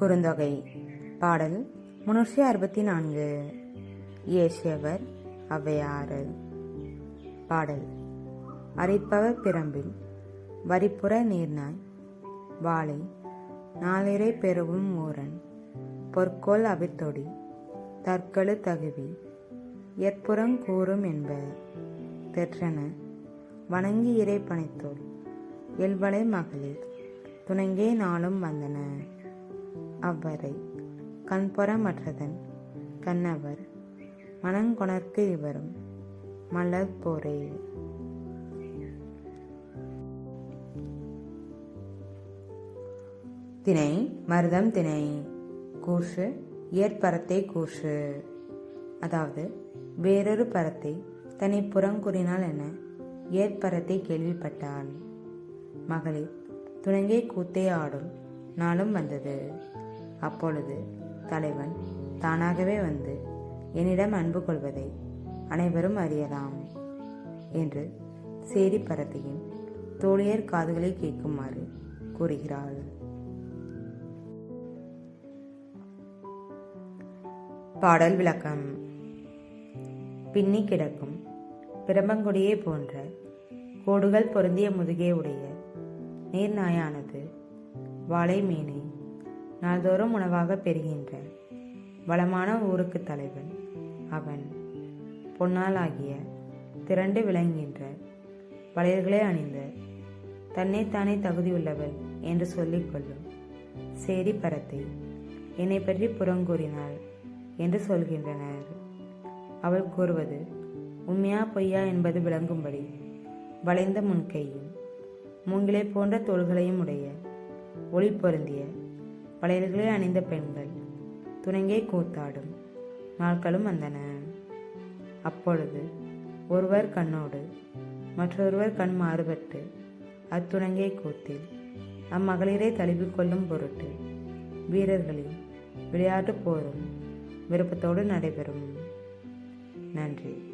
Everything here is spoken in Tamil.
குறுந்தொகை. பாடல் முன்னூற்றி அறுபத்தி நான்கு. இயேசியவர் ஔவையாறு பாடல் அரிப்பவர் பிரம்பில் வரிப்புற நீர்நாய். வாளை நாளிரை பெருவும் ஊரன். பொற்கோல் அவித்தொடி தற்கழு தகுவி. எற்புறம் கூறும் என்ப. தெற்றன வணங்கி இறை பணித்தோள் எல்வளை மகளிர் துணங்கே நாளும் வந்தன. அவ்வரை கண்புறமற்றதன் கண்ணவர் மனங்கொணர்க்கு இவரும் மலர் போரே. திணை மருதம் திணை கூற்று ஏற்பரத்தை கூற்று. அதாவது வேறொரு பரத்தை தன்னை புறங்குறினாள் என ஏற்பரத்தை கேள்விப்பட்டான். மகளிர் துணங்கை கூத்தே ஆடும் நாளும் வந்தது. அப்பொழுது தலைவன் தானாகவே வந்து என்னிடம் அன்பு கொள்வதை அனைவரும் அறியலாம் என்று சேரி பரத்தையும் தோழியர் காதுகளை கேட்குமாறு கூறுகிறாள். பாடல் விளக்கம். பின்னி கிடக்கும் பிரம்பங்குடியை போன்ற கோடுகள் பொருந்திய முதுகே உடைய நீர்நாயானது வாழை மீனை நாள்தோறும் உணவாக பெறுகின்ற வளமான ஊருக்கு தலைவன். அவன் பொன்னாலாகிய திரண்டு விளங்குகின்ற வளையல்களை அணிந்த தன்னைத்தானே தகுதியுள்ளவள் என்று சொல்லிக்கொள்ளும் சேரி பரத்தை என்னை பற்றி புறங்கூறினாள் என்று சொல்கின்றனர். அவள் கூறுவது உண்மையா பொய்யா? என்பது விளங்கும்படி வளைந்த முன்கையும் மூங்கிலை போன்ற தோள்களையும் உடைய ஒளி பொருந்திய வளையல்களை அணிந்த பெண்கள் துணங்கே கூத்தாடும் நாட்களும் வந்தன. அப்பொழுது ஒருவர் கண்ணோடு மற்றொருவர் கண் மாறுபட்டு அத்துணங்கே கூத்தில் அம்மகளிரை தழுவிக்கொள்ளும் பொருட்டு வீரர்களின் விளையாட்டு போரும் விருப்பத்தோடு நடைபெறும். நன்றி.